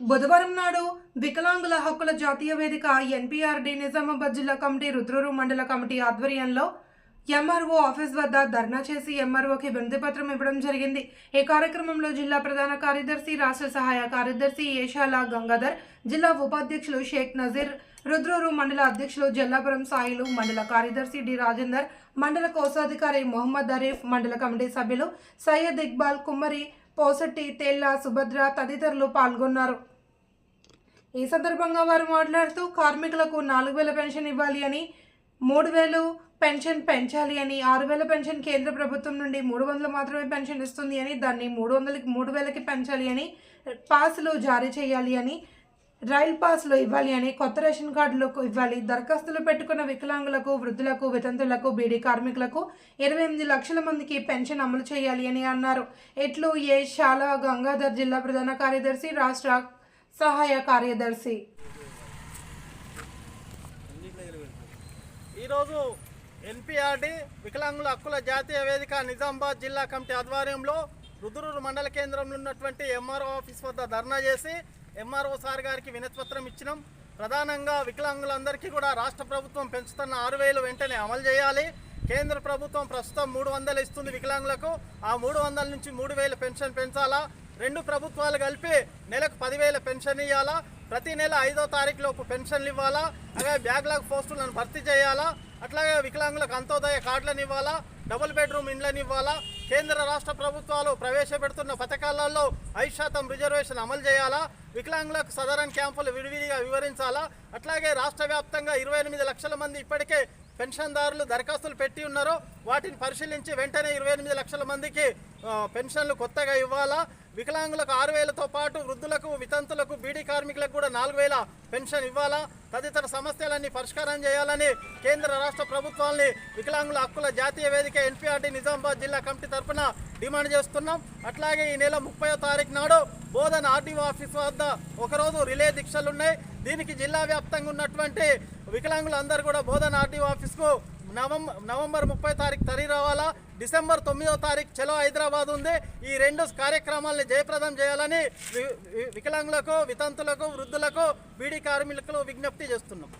బుధవారం నాడు వికలాంగుల హక్కుల జాతీయ వేదిక ఎన్పిఆర్డి నిజామాబాద్ జిల్లా కమిటీ రుద్రూరు మండల కమిటీ ఆధ్వర్యంలో ఎంఆర్ఓ ఆఫీస్ వద్ద ధర్నా చేసి ఎంఆర్ఓకి వినతిపత్రం ఇవ్వడం జరిగింది. ఈ కార్యక్రమంలో జిల్లా ప్రధాన కార్యదర్శి రాష్ట్ర సహాయ కార్యదర్శి ఏషాల గంగాధర్ జిల్లా ఉపాధ్యక్షులు షేక్ నజీర్ రుద్రూరు మండల అధ్యక్షులు జల్లాపురం సాయిలు మండల కార్యదర్శి డి రాజేందర్ మండల కోశాధికారి మొహమ్మద్ అరీఫ్ మండల కమిటీ సభ్యులు సయ్యద్ ఇక్బాల్ కుమ్మరి పోసట్టి తేళ్ళ సుభద్ర తదితరులు పాల్గొన్నారు. ఈ సందర్భంగా వారు మాట్లాడుతూ కార్మికులకు నాలుగు వేల పెన్షన్ ఇవ్వాలి అని మూడు వేలు పెన్షన్ పెంచాలి అని ఆరు వేల పెన్షన్ కేంద్ర ప్రభుత్వం నుండి మూడు వందలు మాత్రమే పెన్షన్ ఇస్తుంది అని దాన్ని మూడు వందలకి మూడు వేలకి పెంచాలి అని పాస్లు జారీ చేయాలి అని రైల్ పాస్లు ఇవ్వాలి అని కొత్త రేషన్ కార్డులకు ఇవ్వాలి దరఖాస్తులు పెట్టుకున్న వికలాంగులకు వృద్ధులకు వితంతులకు బీడీ కార్మికులకు ఇరవై ఎనిమిది లక్షల మందికి పెన్షన్ అమలు చేయాలి అని అన్నారు. ఎట్లు ఏ శాల గంగాధర్ జిల్లా ప్రధాన కార్యదర్శి రాష్ట్ర సహాయ కార్యదర్శి. ఈరోజు ఎన్పిఆర్డి వికలాంగుల హక్కుల జాతీయ వేదిక నిజామాబాద్ జిల్లా కమిటీ ఆధ్వర్యంలో రుద్రూరు మండల కేంద్రంలో ఉన్నటువంటి ఎంఆర్ఓ ఆఫీస్ వద్ద ధర్నా చేసి ఎంఆర్ఓ సార్ గారికి వినతిపత్రం ఇచ్చినాం. ప్రధానంగా వికలాంగులందరికీ కూడా రాష్ట్ర ప్రభుత్వం పెంచుతున్న ఆరు వేలు వెంటనే అమలు చేయాలి. కేంద్ర ప్రభుత్వం ప్రస్తుతం మూడు వందలు ఇస్తుంది వికలాంగులకు. ఆ మూడు వందల నుంచి మూడు వేల పెన్షన్ పెంచాలా? రెండు ప్రభుత్వాలు కలిపి నెలకు పదివేల పెన్షన్ ఇవ్వాలా ప్రతి నెల ఐదో తారీఖు లోపు పెన్షన్లు ఇవ్వాలా? అలాగే బ్యాక్లాగ్ పోస్టులను భర్తీ చేయాలా? అట్లాగే వికలాంగులకు అంత్యోదయ కార్డులను ఇవ్వాలా? డబుల్ బెడ్రూమ్ ఇండ్లను ఇవ్వాలా? కేంద్ర రాష్ట్ర ప్రభుత్వాలు ప్రవేశపెడుతున్న పథకాలలో ఐదు శాతం రిజర్వేషన్ అమలు చేయాలా? వికలాంగులకు సదరన్ క్యాంపులు విడివిడిగా వివరించాలా? అట్లాగే రాష్ట్ర వ్యాప్తంగా ఇరవై ఎనిమిది లక్షల మంది ఇప్పటికే పెన్షన్దారులు దరఖాస్తులు పెట్టి ఉన్నారో వాటిని పరిశీలించి వెంటనే ఇరవై ఎనిమిది లక్షల మందికి పెన్షన్లు కొత్తగా ఇవ్వాలా? వికలాంగులకు ఆరు వేలతో పాటు వృద్ధులకు వితంతులకు బీడీ కార్మికులకు కూడా నాలుగు వేల పెన్షన్ ఇవ్వాలా? తదితర సమస్యలన్నీ పరిష్కారం చేయాలని కేంద్ర రాష్ట్ర ప్రభుత్వాల్ని వికలాంగుల హక్కుల జాతీయ వేదిక ఎన్పీఆర్టీ నిజామాబాద్ జిల్లా కమిటీ తరఫున డిమాండ్ చేస్తున్నాం. అట్లాగే ఈ నెల ముప్పై తారీఖు నాడు బోధన ఆర్డీఓ ఆఫీస్ వద్ద ఒకరోజు రిలే దీక్షలు ఉన్నాయి దీనికి జిల్లా వ్యాప్తంగా ఉన్నటువంటి వికలాంగులందరూ కూడా బోధన ఆర్డీఓ ఆఫీస్కు నవంబర్ నవంబర్ ముప్పై తారీఖు తరి రావాలా? డిసెంబర్ తొమ్మిదో తారీఖు చలో హైదరాబాద్ ఉంది. ఈ రెండు కార్యక్రమాలను జయప్రదం చేయాలని వికలాంగులకు వితంతులకు వృద్ధులకు బీడీ కార్మికులకు విజ్ఞప్తి చేస్తున్నాం.